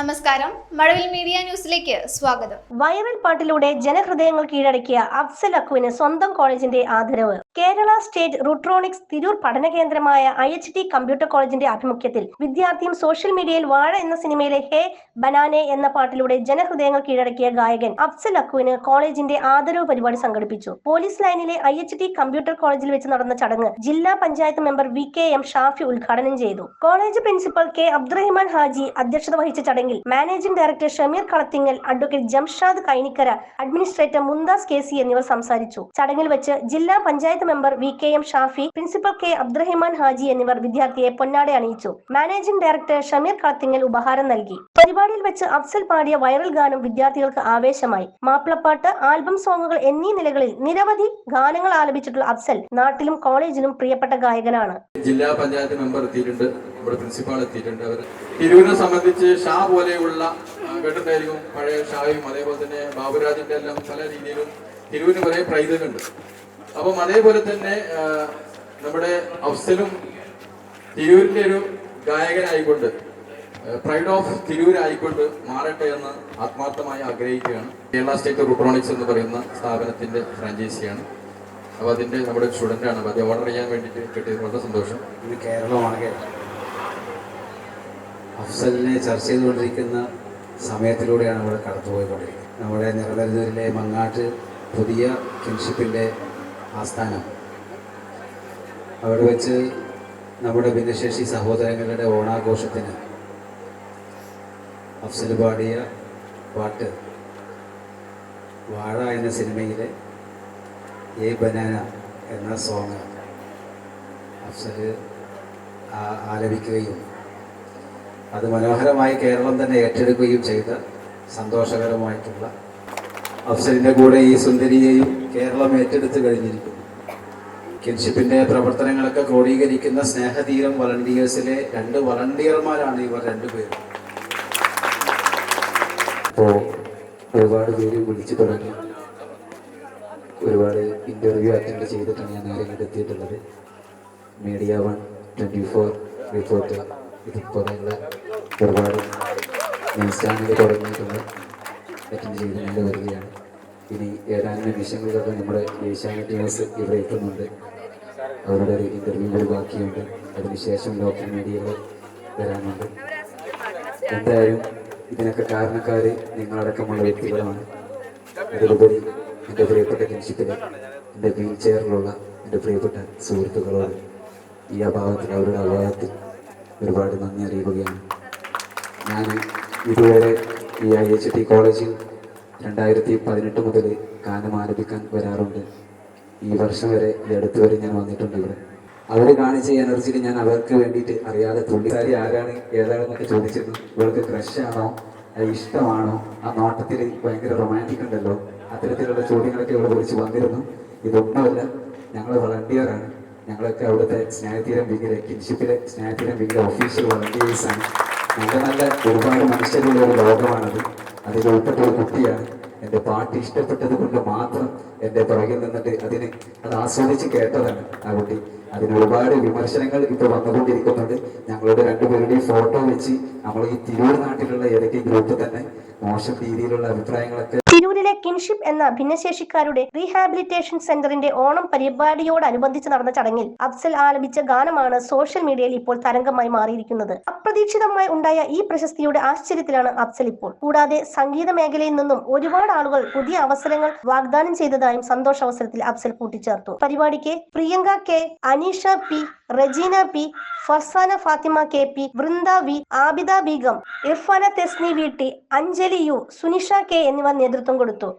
നമസ്കാരം. മഴവിൽ മീഡിയ ന്യൂസിലേക്ക് സ്വാഗതം. വൈറൽ പാട്ടിലൂടെ ജനഹൃദയങ്ങൾ കീഴടക്കിയ അഫ്സൽ അക്കുവിന് സ്വന്തം കോളേജിന്റെ ആദരവ്. കേരള സ്റ്റേറ്റ് റൂട്രോണിക്സ് തിരൂർ പഠന കേന്ദ്രമായ ഐ എച്ച് ടി കമ്പ്യൂട്ടർ കോളേജിന്റെ ആഭിമുഖ്യത്തിൽ വിദ്യാർത്ഥിയും സോഷ്യൽ മീഡിയയിൽ വാഴ എന്ന സിനിമയിലെ ഹേ ബനാനെ എന്ന പാട്ടിലൂടെ ജനഹൃദയങ്ങൾ കീഴടക്കിയ ഗായകൻ അഫ്സൽ അക്കുവിന് കോളേജിന്റെ ആദരവ് പരിപാടി സംഘടിപ്പിച്ചു. പോലീസ് ലൈനിലെ ഐ എച്ച് ടി കമ്പ്യൂട്ടർ കോളേജിൽ വെച്ച് നടന്ന ചടങ്ങ് ജില്ലാ panchayat member V K M Shafi ഉദ്ഘാടനം ചെയ്തു. College principal K Abdurahiman Haji അധ്യക്ഷത വഹിച്ച ചടങ്ങിൽ managing director Shameer Kalathingal advocate Jamshad Kainikkara administrator Muntas K C എന്നിവർ സംസാരിച്ചു. ചടങ്ങിൽ വെച്ച് ജില്ലാ panchayat member V K M Shafi principal K Abdurahiman Haji എന്നിവർ വിദ്യാർത്ഥിയെ പൊന്നാടെ അണിയിച്ചു. മാനേജിംഗ് ഡയറക്ടർ ഷമീർ കളത്തിങ്ങൽ ഉപഹാരം നൽകി. പരിപാടിയിൽ വെച്ച് അഫ്സൽ പാടിയ വൈറൽ ഗാനം വിദ്യാർത്ഥികൾക്ക് ആവേശമായി. മാപ്പിളപ്പാട്ട് ആൽബം സോങ്ങുകൾ എന്നീ നിലകളിൽ നിരവധി ഗാനങ്ങൾ ആലപിച്ചിട്ടുള്ള അഫ്സൽ നാട്ടിലും കോളേജിലും പ്രിയപ്പെട്ട ഗായകനാണ്. ജില്ലാ പഞ്ചായത്ത് മെമ്പർ എത്തിയിട്ടുണ്ട്. നമ്മുടെ പ്രിൻസിപ്പാൾ എത്തിയിട്ടുണ്ട്. അവർ തിരൂരിനെ സംബന്ധിച്ച് ഷാ പോലെയുള്ള കേട്ടിട്ടായിരിക്കും പഴയ ഷായും അതേപോലെ തന്നെ ബാബുരാജിന്റെ എല്ലാം പല രീതിയിലും തിരൂരിന് കുറെ പ്രൈതുകളുണ്ട് അപ്പം അതേപോലെ തന്നെ നമ്മുടെ അഫ്സലും തിരൂരിന്റെ ഒരു ഗായകനായിക്കൊണ്ട് പ്രൈഡ് ഓഫ് തിരൂരായിക്കൊണ്ട് മാറട്ടെ എന്ന് ആത്മാർത്ഥമായി ആഗ്രഹിക്കുകയാണ്. കേരള സ്റ്റേറ്റ് റുട്രോണിക്സ് എന്ന് പറയുന്ന സ്ഥാപനത്തിന്റെ ഫ്രാഞ്ചൈസിയാണ്. അപ്പോൾ അതിന്റെ നമ്മുടെ സ്റ്റുഡന്റ് ആണ് അത് ഓർഡർ ചെയ്യാൻ വേണ്ടിയിട്ട് കിട്ടിയത് വളരെ സന്തോഷം. ഇത് കേരളമാണ് കേരളമാകെ അഫ്സലിനെ ചർച്ച ചെയ്തുകൊണ്ടിരിക്കുന്ന സമയത്തിലൂടെയാണ് ഇവിടെ കടന്നുപോയിക്കൊണ്ടിരിക്കുന്നത്. നമ്മുടെ നിറവരുതൂരിലെ മങ്ങാട്ട് പുതിയ കിൻഷിപ്പിന്റെ ആസ്ഥാനം. അവിടെ വെച്ച് നമ്മുടെ ഭിന്നശേഷി സഹോദരങ്ങളുടെ ഓണാഘോഷത്തിന് അഫ്സൽ പാടിയ പാട്ട് വാഴ എന്ന സിനിമയിലെ ഏ ബനാന എന്ന സോങ് അഫ്സൽ ആലപിക്കുകയും അത് മനോഹരമായി കേരളം തന്നെ ഏറ്റെടുക്കുകയും ചെയ്ത സന്തോഷകരമായിട്ടുള്ള അഫ്സലിന്റെ കൂടെ ഈ സുന്ദരിയെയും കേരളം ഏറ്റെടുത്ത് കഴിഞ്ഞിരിക്കുന്നു. കിൻഷിപ്പിന്റെ പ്രവർത്തനങ്ങളൊക്കെ ക്രോഡീകരിക്കുന്ന സ്നേഹതീരം വളണ്ടിയേഴ്സിലെ രണ്ട് വളണ്ടിയർമാരാണ് ഇവർ രണ്ടുപേരും. അപ്പോൾ ഒരുപാട് പേര് വിളിച്ചു തുടങ്ങി. ഒരുപാട് ഇന്റർവ്യൂ അറ്റൻഡ് ചെയ്തിട്ടാണ് ഞാൻ നേരെ എത്തിയിട്ടുള്ളത്. Media one twenty four report ഇതുപോലെയുള്ള ഒരുപാട് ന്യൂസ് തുടങ്ങിയിട്ടുള്ള തുടങ്ങിയിട്ടുണ്ട് ജീവിതങ്ങളിൽ വരികയാണ് ഇനി ഏതാനും നിമിഷങ്ങളിലൊക്കെ നമ്മുടെ ഏഷ്യാനെറ്റ് ന്യൂസ് ഇവിടെ എത്തുന്നുണ്ട്. അവരുടെ ഒരു ഇന്റർവ്യൂ കൂടി ബാക്കിയുണ്ട്. അതിനുശേഷം ലോക്കൽ മീഡിയയിൽ വരാനുണ്ട്. എന്തായാലും ഇതിനൊക്കെ കാരണക്കാർ നിങ്ങളടക്കമുള്ള വ്യക്തികളാണ്. അതിലുപരി എന്റെ പ്രിയപ്പെട്ട കിൻഷിപ്പിലെ എന്റെ വീൽ ചെയറിലുള്ള എന്റെ പ്രിയപ്പെട്ട സുഹൃത്തുക്കളോട് ഈ അഭാവത്തിൽ അവരുടെ അഭാവത്തിൽ ഒരുപാട് നന്ദി അറിയിക്കുകയാണ്. ഞാൻ ഇതുവരെ ഈ ഐ എച്ച് ടി കോളേജിൽ രണ്ടായിരത്തി പതിനെട്ട് മുതൽ ഗാനം ആരംഭിക്കാൻ വരാറുണ്ട്. ഈ വർഷം വരെ ഈ അടുത്ത് വരെ ഞാൻ വന്നിട്ടുണ്ട് ഇവിടെ. അവർ കാണിച്ച എനർജിയിൽ ഞാൻ അവർക്ക് വേണ്ടിയിട്ട് അറിയാതെ തുള്ളിക്കാരി ആരാണ് ഏതാണെന്നൊക്കെ ചോദിച്ചിരുന്നു. ഇവർക്ക് ക്രഷ് ആണോ അത് ഇഷ്ടമാണോ? ആ നോട്ടത്തിൽ ഭയങ്കര റൊമാന്റിക് ഉണ്ടല്ലോ. അത്തരത്തിലുള്ള ചോദ്യങ്ങളൊക്കെ ഇവിടെ വിളിച്ച് വന്നിരുന്നു. ഇതൊന്നുമല്ല ഞങ്ങൾ വളണ്ടിയറാണ് ഞങ്ങളൊക്കെ അവിടുത്തെ സ്നേഹതീരം വിങ്ങിലെ കിൻഷിപ്പിലെ സ്നേഹതീരം വിങ്ങിലെ ഓഫീഷ്യൽ വളണ്ടിയേഴ്സാണ് നല്ല നല്ല ഒരുപാട് മനുഷ്യരുള്ള ഒരു ലോകമാണത്. അതിൽ ഉൾപ്പെട്ട ഒരു കുട്ടിയാണ്. എന്റെ പാട്ട് ഇഷ്ടപ്പെട്ടത് കൊണ്ട് മാത്രം എന്റെ പുറകിൽ നിന്നിട്ട് അതിന് അത് ആസ്വദിച്ച് കേട്ടതാണ് ആ കുട്ടി. അതിന് ഒരുപാട് വിമർശനങ്ങൾ ഇപ്പോൾ വന്നുകൊണ്ടിരിക്കുന്നുണ്ട്. ഞങ്ങളുടെ രണ്ടുപേരുടെയും ഫോട്ടോ വെച്ച് നമ്മൾ ഈ തിരൂർ നാട്ടിലുള്ള ഏതൊക്കെ ഗ്രൂപ്പ് തന്നെ മോശം രീതിയിലുള്ള അഭിപ്രായങ്ങളൊക്കെ തിരൂരിലെ കിൻഷിപ്പ് എന്ന ഭിന്നശേഷിക്കാരുടെ റീഹാബിലിറ്റേഷൻ സെന്ററിന്റെ ഓണം പരിപാടിയോടനുബന്ധിച്ച് നടന്ന ചടങ്ങിൽ അഫ്സൽ ആലപിച്ച ഗാനമാണ് സോഷ്യൽ മീഡിയയിൽ ഇപ്പോൾ തരംഗമായി മാറിയിരിക്കുന്നത്. അപ്രതീക്ഷിതമായി ഉണ്ടായ ഈ പ്രശസ്തിയുടെ ആശ്ചര്യത്തിലാണ് അഫ്സൽ ഇപ്പോൾ. കൂടാതെ സംഗീത മേഖലയിൽ നിന്നും ഒരുപാട് ആളുകൾ പുതിയ അവസരങ്ങൾ വാഗ്ദാനം ചെയ്തതായും സന്തോഷ അവസരത്തിൽ അഫ്സൽ കൂട്ടിച്ചേർത്തു. പരിപാടിക്ക് Priyanka K Aneesha P Rajeena P Farsana Fathima K P Vrinda V Abida Beegum Irfana Thesni V T Anjali U Sunisha K എന്നിവർ നേതൃത്വം കൊടുത്തു